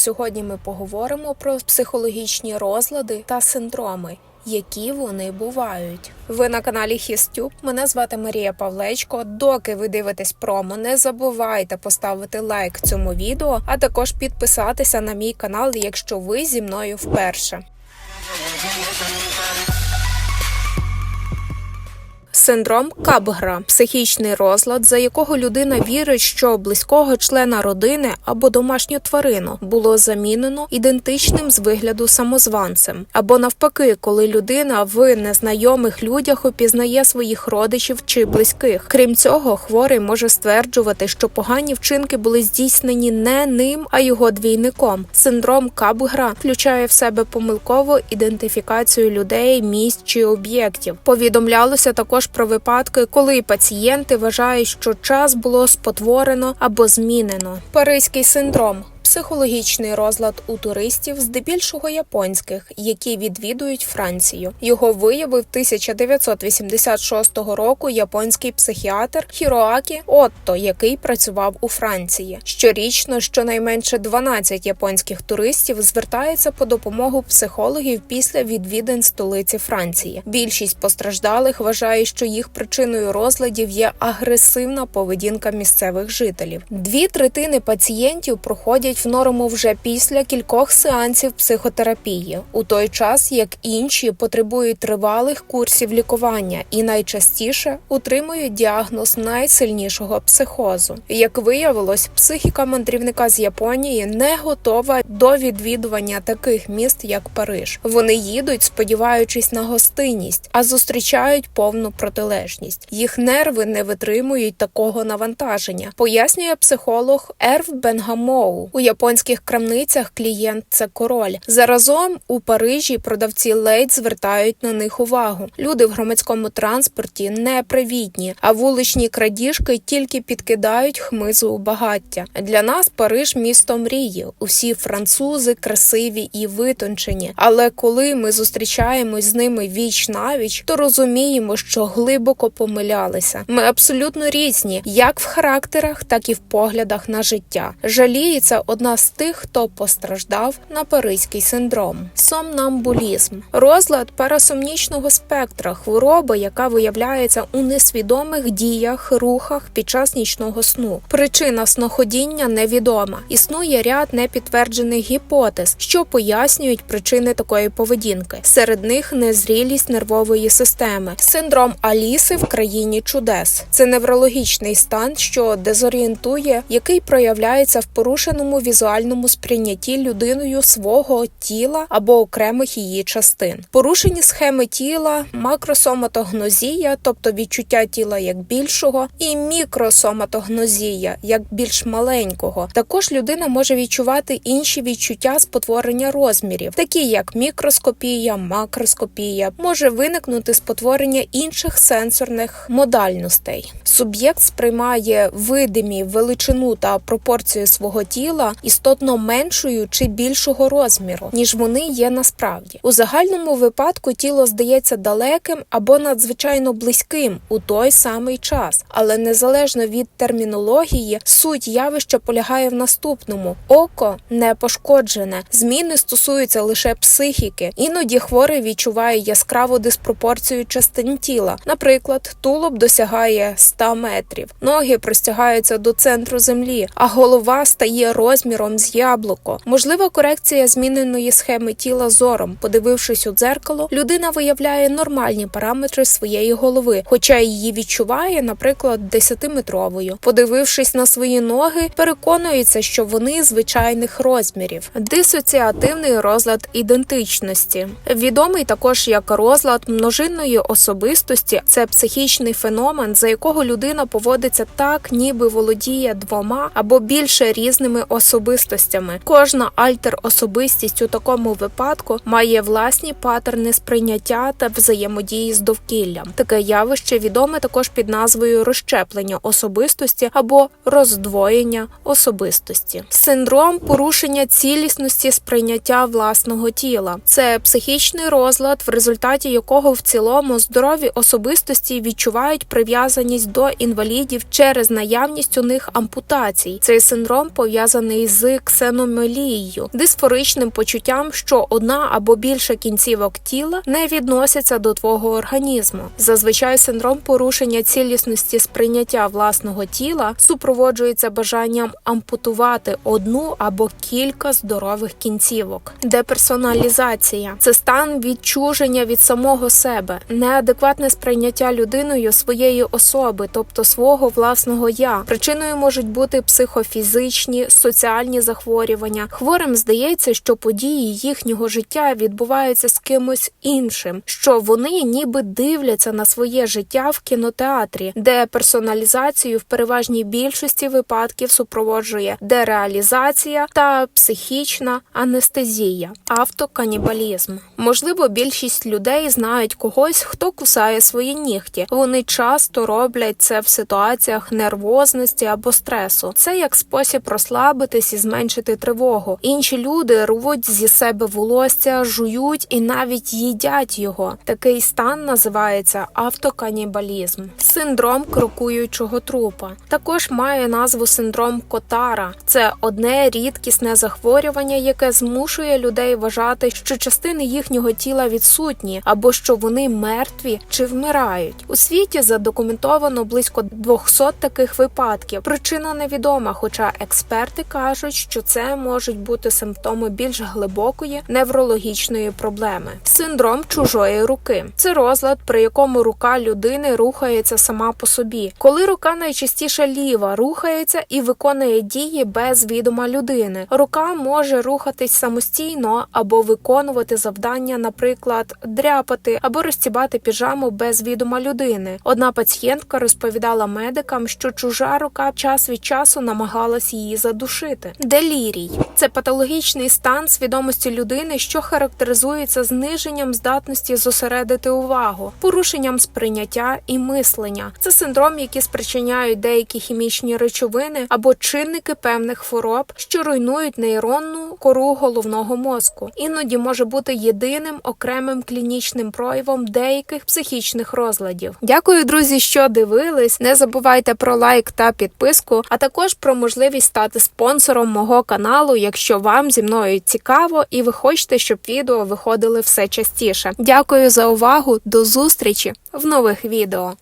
Сьогодні ми поговоримо про психологічні розлади та синдроми. Які вони бувають, ви на каналі Хістюб. Мене звати Марія Павлечко. Доки ви дивитесь промо, не забувайте поставити лайк цьому відео, а також підписатися на мій канал, якщо ви зі мною вперше. Синдром Кабгра психічний розлад, за якого людина вірить, що близького члена родини або домашню тварину було замінено ідентичним з вигляду самозванцем, або навпаки, коли людина в незнайомих людях опізнає своїх родичів чи близьких. Крім цього, хворий може стверджувати, що погані вчинки були здійснені не ним, а його двійником. Синдром Кабгра включає в себе помилкову ідентифікацію людей, місць чи об'єктів. Повідомлялося також про випадки, коли пацієнти вважають, що час було спотворено або змінено. Паризький синдром. Психологічний розлад у туристів, здебільшого японських, які відвідують Францію. Його виявив 1986 року японський психіатр Хіроакі Отто, який працював у Франції. Щорічно щонайменше 12 японських туристів звертаються по допомогу психологів після відвідин столиці Франції. Більшість постраждалих вважає, що їх причиною розладів є агресивна поведінка місцевих жителів. Дві третини пацієнтів проходять в норму вже після кількох сеансів психотерапії, у той час як інші потребують тривалих курсів лікування і найчастіше утримують діагноз найсильнішого психозу. Як виявилось, психіка мандрівника з Японії не готова до відвідування таких міст, як Париж. Вони їдуть, сподіваючись на гостинність, а зустрічають повну протилежність. Їх нерви не витримують такого навантаження, пояснює психолог Ерв Бенгамоу. У японських крамницях клієнт це король. Заразом у Парижі продавці ледь звертають на них увагу. Люди в громадському транспорті непривітні, а вуличні крадіжки тільки підкидають хмизу у багаття. Для нас Париж місто мрії. Усі французи красиві і витончені. Але коли ми зустрічаємось з ними віч навіч, то розуміємо, що глибоко помилялися. Ми абсолютно різні, як в характерах, так і в поглядах на життя. Жаліється одна з тих, хто постраждав на паризький синдром. Сомнамбулізм розлад парасомнічного спектра, хвороба, яка виявляється у несвідомих діях, рухах під час нічного сну. Причина сноходіння невідома. Існує ряд непідтверджених гіпотез, що пояснюють причини такої поведінки. Серед них незрілість нервової системи, синдром Аліси в країні чудес. Це неврологічний стан, що дезорієнтує, який проявляється в порушеному візуальному сприйнятті людиною свого тіла або окремих її частин. Порушені схеми тіла, макросоматогнозія, тобто відчуття тіла як більшого, і мікросоматогнозія як більш маленького. Також людина може відчувати інші відчуття спотворення розмірів, такі як мікроскопія, макроскопія, може виникнути спотворення інших сенсорних модальностей. Суб'єкт сприймає видимі величину та пропорцію свого тіла істотно меншою чи більшого розміру, ніж вони є насправді. У загальному випадку тіло здається далеким або надзвичайно близьким у той самий час, але незалежно від термінології, суть явища полягає в наступному: око не пошкоджене. Зміни стосуються лише психіки. Іноді хворий відчуває яскраву диспропорцію частин тіла. Наприклад, тулуб досягає 100 метрів, ноги простягаються до центру землі, а голова стає розміром з яблуко. Можлива корекція зміненої схеми тіла зором. Подивившись у дзеркало, людина виявляє нормальні параметри своєї голови, хоча її відчуває, наприклад, 10-метровою. Подивившись на свої ноги, переконується, що вони звичайних розмірів. Дисоціативний розлад ідентичності відомий також як розлад множинної особистості. Це психічний феномен, за якого людина поводиться так, ніби володіє двома або більше різними особистостями. Кожна альтер-особистість у такому випадку має власні паттерни сприйняття та взаємодії з довкіллям. Таке явище відоме також під назвою розщеплення особистості або роздвоєння особистості. Синдром порушення цілісності сприйняття власного тіла це психічний розлад, в результаті якого в цілому здорові особистості відчувають прив'язаність до інвалідів через наявність у них ампутацій. Цей синдром пов'язаний пов'язаний з ксеномелією, дисфоричним почуттям, що одна або більше кінцівок тіла не відносяться до твого організму. Зазвичай синдром порушення цілісності сприйняття власного тіла супроводжується бажанням ампутувати одну або кілька здорових кінцівок. Деперсоналізація це стан відчуження від самого себе, неадекватне сприйняття людиною своєї особи, тобто свого власного я. Причиною можуть бути психофізичні, соціальні захворювання. Хворим здається, що події їхнього життя відбуваються з кимось іншим, що вони ніби дивляться на своє життя в кінотеатрі, де персоналізацію в переважній більшості випадків супроводжує дереалізація та психічна анестезія, автоканібалізм. Можливо, більшість людей знають когось, хто кусає свої нігті. Вони часто роблять це в ситуаціях нервозності або стресу. Це як спосіб розслабитись і зменшити тривогу. Інші люди рвуть зі себе волосся, жують і навіть їдять його. Такий стан називається автоканібалізм. Синдром крокуючого трупа також має назву синдром Котара. Це одне рідкісне захворювання, яке змушує людей вважати, що частини їхнього тіла відсутні або що вони мертві чи вмирають. У світі задокументовано близько 200 таких випадків. Причина невідома, хоча експерти кажуть, що це можуть бути симптоми більш глибокої неврологічної проблеми. Синдром чужої руки це розлад, при якому рука людини рухається сама по собі. Коли рука найчастіше ліва рухається і виконує дії без відома людини. Рука може рухатись самостійно або виконувати завдання, наприклад, дряпати або розтібати піжаму без відома людини. Одна пацієнтка розповідала медикам, що чужа рука час від часу намагалась її задушити. Делірій це патологічний стан свідомості людини, що характеризується зниженням здатності зосередити увагу, порушенням сприйняття і мислення. Це синдром, який спричиняють деякі хімічні речовини або чинники певних хвороб, що руйнують нейронну кору головного мозку. Іноді може бути єдиним окремим клінічним проявом деяких психічних розладів. Дякую, друзі, що дивились. Не забувайте про лайк та підписку, а також про можливість стати спонсором мого каналу, якщо вам зі мною цікаво і ви хочете, щоб відео виходили все частіше. Дякую за увагу, до зустрічі в нових відео.